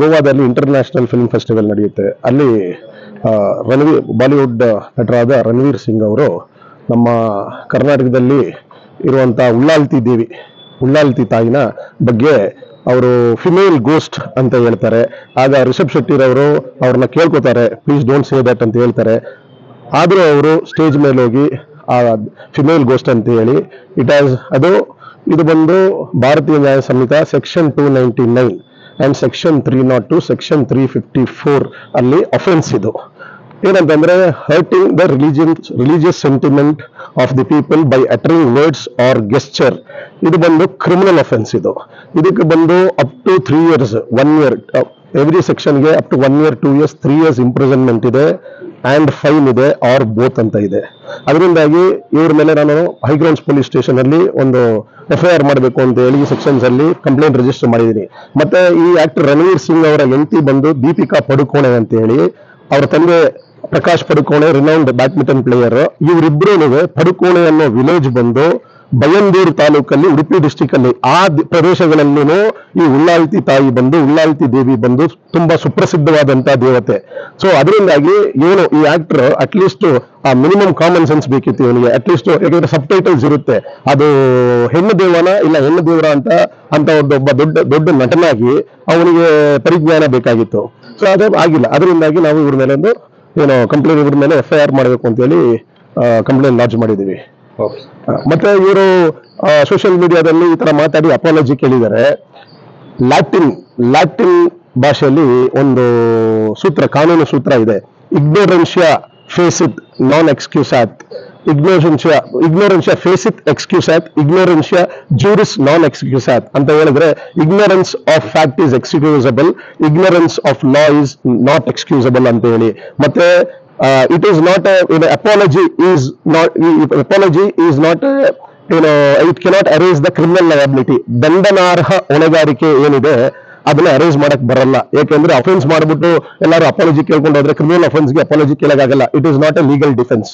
ಗೋವಾದಲ್ಲಿ international film festival ನಡೆಯುತ್ತೆ. ಅಲ್ಲಿ ರಣವೀರ್ ಬಾಲಿವುಡ್ ನಟರಾದ ರಣವೀರ್ ಸಿಂಗ್ ಅವರು ನಮ್ಮ ಕರ್ನಾಟಕದಲ್ಲಿ ಇರುವಂಥ ಉಳ್ಳಾಲ್ತಿ ದೇವಿ, ಉಳ್ಳಾಲ್ತಿ ತಾಯಿನ ಬಗ್ಗೆ ಅವರು ಫಿಮೇಲ್ ಗೋಸ್ಟ್ ಅಂತ ಹೇಳ್ತಾರೆ. ಆಗ ರಿಷಬ್ ಶೆಟ್ಟಿರವರು ಅವ್ರನ್ನ ಕೇಳ್ಕೊತಾರೆ ಪ್ಲೀಸ್ ಡೋಂಟ್ ಸೇ ದಟ್ ಅಂತ ಹೇಳ್ತಾರೆ. ಆದರೂ ಅವರು ಸ್ಟೇಜ್ ಮೇಲೆ ಹೋಗಿ ಆ ಫಿಮೇಲ್ ಗೋಸ್ಟ್ ಅಂತ ಹೇಳಿ ಇಟ್ ಆಸ್ ಅದು, ಇದು ಬಂದು ಭಾರತೀಯ ನ್ಯಾಯ ಸಂಹಿತ section two ninety nine and section three nought two section three fifty four ಅಲ್ಲಿ ಅಫೆನ್ಸ್ ಇದು. ಏನಂತಂದ್ರೆ hurting the religion religious sentiment of the people by uttering words or gesture ಇದು ಬಂದು ಕ್ರಿಮಿನಲ್ ಅಫೆನ್ಸ್ ಇದು. ಇದಕ್ಕೆ ಬಂದು up to three years one year every ಸೆಕ್ಷನ್ಗೆ up to one year two years three years imprisonment ಇದೆ. And fine ಇದೆ or both ಅಂತ ಇದೆ. ಅದರಿಂದಾಗಿ ಇವ್ರ ಮೇಲೆ ನಾನು ಹೈಗ್ರೌಂಡ್ಸ್ ಪೊಲೀಸ್ ಸ್ಟೇಷನ್ ಅಲ್ಲಿ ಒಂದು ಎಫ್ ಐ ಆರ್ ಮಾಡಬೇಕು ಅಂತ ಹೇಳಿ ಸೆಕ್ಷನ್ಸ್ ಅಲ್ಲಿ ಕಂಪ್ಲೇಂಟ್ ರಿಜಿಸ್ಟರ್ ಮಾಡಿದ್ದೀನಿ. ಮತ್ತೆ ಈ ಆಕ್ಟರ್ ರಣವೀರ್ ಸಿಂಗ್ ಅವರ ಹೆಂಡತಿ ಬಂದು ದೀಪಿಕಾ ಪಡುಕೋಣೆ ಅಂತ ಹೇಳಿ ಅವರ ತಂದೆ Prakash Padukone renowned badminton player ಇವರಿಬ್ರು ಪಡುಕೋಣೆ ಅನ್ನೋ ವಿಲೇಜ್ ಬಂದು ಬಯಂದೂರು ತಾಲೂಕಲ್ಲಿ ಉಡುಪಿ ಡಿಸ್ಟಿಕ್ ಅಲ್ಲಿ ಆ ಪ್ರದೇಶಗಳಲ್ಲೂ ಈ ಉಳ್ಳಾಲ್ತಿ ತಾಯಿ ಬಂದು, ಉಳ್ಳಾಲ್ತಿ ದೇವಿ ಬಂದು ತುಂಬಾ ಸುಪ್ರಸಿದ್ಧವಾದಂತಹ ದೇವತೆ. ಸೊ ಅದರಿಂದಾಗಿ ಏನು ಈ ಆಕ್ಟರ್ ಅಟ್ಲೀಸ್ಟ್ ಆ ಮಿನಿಮಮ್ ಕಾಮನ್ ಸೆನ್ಸ್ ಬೇಕಿತ್ತು ಇವನಿಗೆ. ಅಟ್ಲೀಸ್ಟ್ ಯಾಕಂದ್ರೆ ಸಬ್ ಟೈಟಲ್ಸ್ ಇರುತ್ತೆ. ಅದು ಹೆಣ್ಣು ದೇವನ ಇಲ್ಲ ಹೆಣ್ಣು ದೇವರ ಅಂತ ಅಂತ ಒಬ್ಬ ದೊಡ್ಡ ದೊಡ್ಡ ನಟನಾಗಿ ಅವನಿಗೆ ಪರಿಜ್ಞಾನ ಬೇಕಾಗಿತ್ತು. ಸೊ ಅದು ಆಗಿಲ್ಲ. ಅದರಿಂದಾಗಿ ನಾವು ಇವ್ರ ಮೇಲೆ ಒಂದು ಏನು ಕಂಪ್ಲೇಂಟ್ ಇವ್ರ ಮೇಲೆ ಎಫ್ ಐ ಆರ್ ಮಾಡಬೇಕು ಅಂತೇಳಿ ಕಂಪ್ಲೇಂಟ್ ಲಾಂಚ್ ಮಾಡಿದ್ದೀವಿ. ಮತ್ತೆ ಇವರು ಸೋಷಿಯಲ್ ಮೀಡಿಯಾದಲ್ಲಿ ಈ ತರ ಮಾತಾಡಿ ಅಪಾಲಜಿ ಕೇಳಿದ್ದಾರೆ ಲ್ಯಾಟಿನ್ ಲ್ಯಾಟಿನ್ ಭಾಷೆಯಲ್ಲಿ ಒಂದು ಸೂತ್ರ, ಕಾನೂನು ಸೂತ್ರ ಇದೆ. ಇಗ್ನೋರೆನ್ಷಿಯಾ ಫೇಸಿತ್ ನಾನ್ ಎಕ್ಸ್ಕ್ಯೂಸಾತ್ ಇಗ್ನೋರೆನ್ಷಿಯಾ ಇಗ್ನೋರೆನ್ಷಿಯಾ ಫೇಸಿತ್ ಎಕ್ಸ್ಕ್ಯೂಸಾತ್ ಇಗ್ನೋರೆನ್ಷಿಯಾ ಜೂರಿಸ್ ನಾನ್ ಎಕ್ಸ್ಕ್ಯೂಸಾತ್ ಅಂತ ಹೇಳಿದ್ರೆ ignorance of fact is excusable ignorance of law is not excusable ಅಂತ ಹೇಳಿ. ಮತ್ತೆ it is not apology is not apology is not ಏನು it cannot erase the criminal liability ದಂಡನಾರ್ಹ ಹೊಣೆಗಾರಿಕೆ ಏನಿದೆ ಅದನ್ನ ಅರೇಂಜ್ ಮಾಡಕ್ ಬರಲ್ಲ. ಯಾಕೆಂದ್ರೆ ಅಫೆನ್ಸ್ ಮಾಡ್ಬಿಟ್ಟು ಎಲ್ಲರೂ ಅಪಾಲಜಿ ಕೇಳ್ಕೊಂಡು ಹೋದ್ರೆ ಕ್ರಿಮಿನಲ್ ಅಫೆನ್ಸ್ಗೆ apology ಕೇಳಕ್ಕಾಗಲ್ಲ. It is not a legal defence